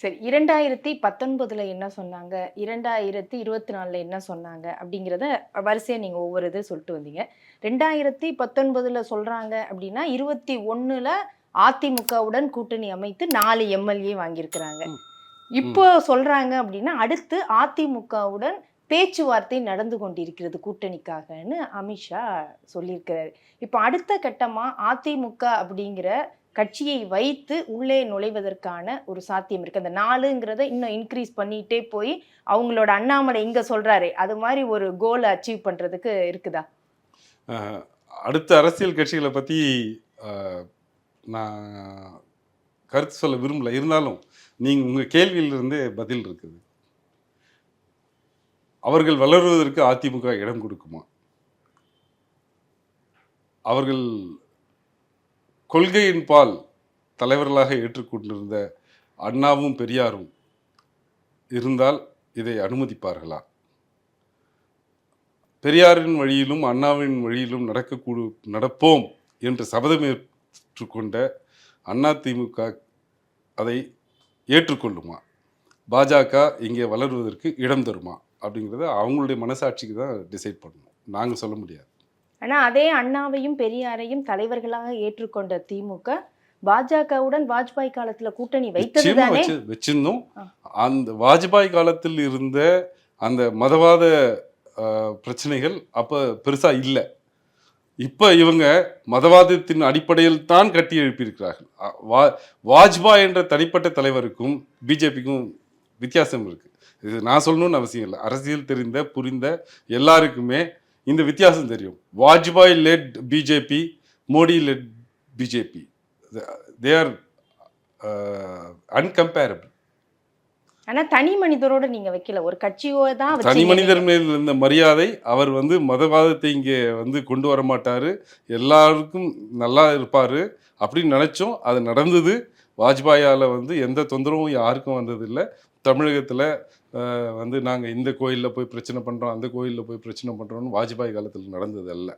சரி இரண்டாயிரத்தி பத்தொன்பதுல என்ன சொன்னாங்க? இரண்டாயிரத்தி இருபத்தி நாலுல என்ன சொன்னாங்க? அப்படிங்கிறத வரிசையா நீங்க ஒவ்வொரு இது சொல்லிட்டு வந்தீங்க. ரெண்டாயிரத்தி பத்தொன்பதுல சொல்றாங்க அப்படின்னா இருபத்தி ஒண்ணுல அதிமுகவுடன் கூட்டணி அமைத்து நாலு எம்எல்ஏ வாங்கியிருக்கிறாங்க. இப்போ சொல்றாங்க அப்படின்னா அடுத்து அதிமுகவுடன் பேச்சுவார்த்தை நடந்து கொண்டிருக்கிறது கூட்டணிக்காகன்னு அமித்ஷா சொல்லியிருக்கிறாரு. இப்போ அடுத்த கட்டமா அதிமுக அப்படிங்கிற கட்சியை வைத்து உள்ளே நுழைவதற்கான ஒரு சாத்தியம் இருக்கு. அந்த நாலுங்கிறத இன்னும் இன்க்ரீஸ் பண்ணிட்டே போய் அவங்களோட அண்ணாமலை இங்க சொல்றாரு அது மாதிரி ஒரு கோலை அச்சீவ் பண்றதுக்கு இருக்குதா? அடுத்த அரசியல் கட்சிகளை பற்றி நான் கருத்து சொல்ல விரும்பல. இருந்தாலும் நீங்கள் உங்கள் கேள்வியிலிருந்தே பதில் இருக்குது. அவர்கள் வளருவதற்கு அதிமுக இடம் கொடுக்குமா? அவர்கள் கொள்கையின் பால் தலைவர்களாக ஏற்றுக்கொண்டிருந்த அண்ணாவும் பெரியாரும் இருந்தால் இதை அனுமதிப்பார்களா? பெரியாரின் வழியிலும் அண்ணாவின் வழியிலும் நடக்கக்கூடு நடப்போம் என்று சபதம் ஏற்றுக்கொண்ட அண்ணா திமுக அதை ஏற்றுக்கொள்ளுமா? பாஜக இங்கே வளருவதற்கு இடம் தருமா? அப்படிங்கிறத அவங்களுடைய மனசாட்சிக்கு தான் டிசைட் பண்ணணும். நாங்கள் சொல்ல முடியாது. ஆனா அதே அண்ணாவையும் பெரியாரையும் தலைவர்களாக ஏற்றுக்கொண்ட திமுக பாஜகவுடன் வாஜ்பாய் காலத்துல கூட்டணி வைத்தது வச்சிருந்தோம். அந்த வாஜ்பாய் காலத்தில் இருந்த அந்த மதவாத பிரச்சனைகள் அப்ப பெருசா இல்லை. இப்ப இவங்க மதவாதத்தின் அடிப்படையில் தான் கட்டி எழுப்பியிருக்கிறார்கள். வா- வாஜ்பாய் என்ற தனிப்பட்ட தலைவருக்கும் பிஜேபிக்கும் வித்தியாசம் இருக்கு. இது நான் சொல்லணும்னு அவசியம் இல்லை. அரசியல் தெரிந்த புரிந்த எல்லாருக்குமே இந்த வித்தியாசம் தெரியும். Vajpayee led BJP Modi led BJP they are uncomparable ஆனா தனி மனிதரோட நீங்க வைக்கல. ஒரு கட்சியோ தான் தனி மனிதர் மேல் இருந்த மரியாதை அவர் வந்து மதவாதத்தை இங்கே வந்து கொண்டு வர மாட்டாரு. எல்லாருக்கும் நல்லா இருப்பாரு. அப்படின்னு நினைச்சோம். அது நடந்தது. வாஜ்பாயால் வந்து எந்த தொந்தரவும் யாருக்கும் வந்ததில்லை. தமிழகத்தில் வந்து நாங்கள் இந்த கோயிலில் போய் பிரச்சனை பண்ணுறோம் அந்த கோயிலில் போய் பிரச்சனை பண்ணுறோம்னு வாஜ்பாய் காலத்தில் நடந்தது அல்ல